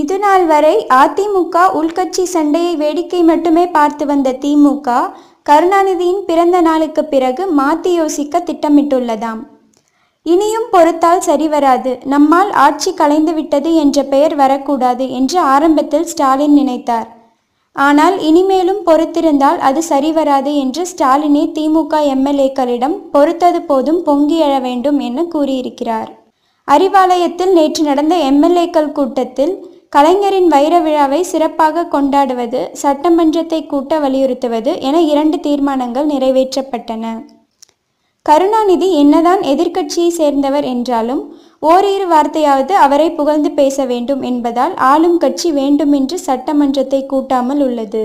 இதுநாள் வரை அதிமுக உள்கட்சி சண்டையை வேடிக்கை மட்டுமே பார்த்து வந்த திமுக கருணாநிதியின் பிறந்த நாளுக்கு பிறகு மாத்தி யோசிக்க திட்டமிட்டுள்ளதாம். இனியும் பொறுத்தால் சரிவராது நம்மால் ஆட்சி கலைந்து விட்டது என்ற பெயர் வரக்கூடாது என்று ஆரம்பத்தில் ஸ்டாலின் நினைத்தார். ஆனால் இனிமேலும் பொறுத்திருந்தால் அது சரிவராது என்று ஸ்டாலினே திமுக எம்எல்ஏக்களிடம் பொறுத்தது போதும் பொங்கி எழ வேண்டும் என கூறியிருக்கிறார். அறிவாலயத்தில் நேற்று நடந்த எம்எல்ஏக்கள் கூட்டத்தில் கலைஞரின் வைர விழாவை சிறப்பாக கொண்டாடுவது சட்டமன்றத்தை கூட்ட வலியுறுத்துவது என இரண்டு தீர்மானங்கள் நிறைவேற்றப்பட்டன. கருணாநிதி என்னதான் எதிர்க்கட்சியை சேர்ந்தவர் என்றாலும் ஓரிரு வார்த்தையாவது அவரை புகழ்ந்து பேச வேண்டும் என்பதால் ஆளும் கட்சி வேண்டுமென்று சட்டமன்றத்தை கூட்டாமல் உள்ளது.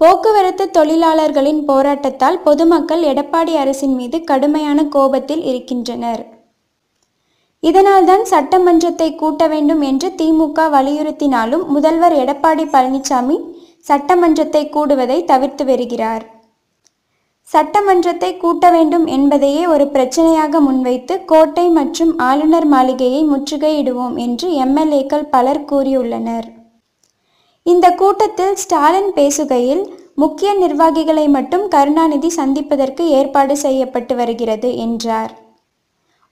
போக்குவரத்து தொழிலாளர்களின் போராட்டத்தால் பொதுமக்கள் எடப்பாடி அரசின் மீது கடுமையான கோபத்தில் இருக்கின்றனர். இதனால்தான் சட்டமன்றத்தை கூட்ட வேண்டும் என்று திமுக வலியுறுத்தினாலும் முதல்வர் எடப்பாடி பழனிசாமி சட்டமன்றத்தை கூடுவதை தவிர்த்து வருகிறார். சட்டமன்றத்தை கூட்ட வேண்டும் என்பதையே ஒரு பிரச்சனையாக முன்வைத்து கோட்டை மற்றும் ஆளுநர் மாளிகையை முற்றுகையிடுவோம் என்று எம்எல்ஏக்கள் பலர் கூறியுள்ளனர். இந்த கூட்டத்தில் ஸ்டாலின் பேசுகையில் முக்கிய நிர்வாகிகளை மட்டும் கருணாநிதி சந்திப்பதற்கு ஏற்பாடு செய்யப்பட்டு வருகிறது என்றார்.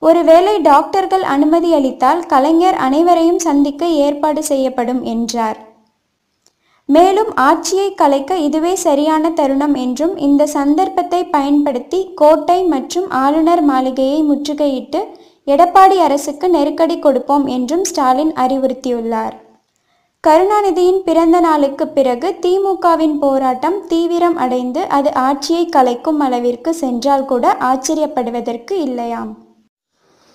ஒருவேளை டாக்டர்கள் அனுமதி அளித்தால் கலைஞர் அனைவரையும் சந்திக்க ஏற்பாடு செய்யப்படும் என்றார். மேலும் ஆட்சியை கலைக்க இதுவே சரியான தருணம் என்றும் இந்த சந்தர்ப்பத்தை பயன்படுத்தி கோட்டை மற்றும் ஆளுநர் மாளிகையை முற்றுகையிட்டு எடப்பாடி அரசுக்கு நெருக்கடி கொடுப்போம் என்றும் ஸ்டாலின் அறிவுறுத்தியுள்ளார். கருணாநிதியின் பிறந்த நாளுக்கு பிறகு திமுகவின் போராட்டம் தீவிரம் அடைந்து அது ஆட்சியை கலைக்கும் அளவிற்கு சென்றால் கூட ஆச்சரியப்படுவதற்கு இல்லையாம்.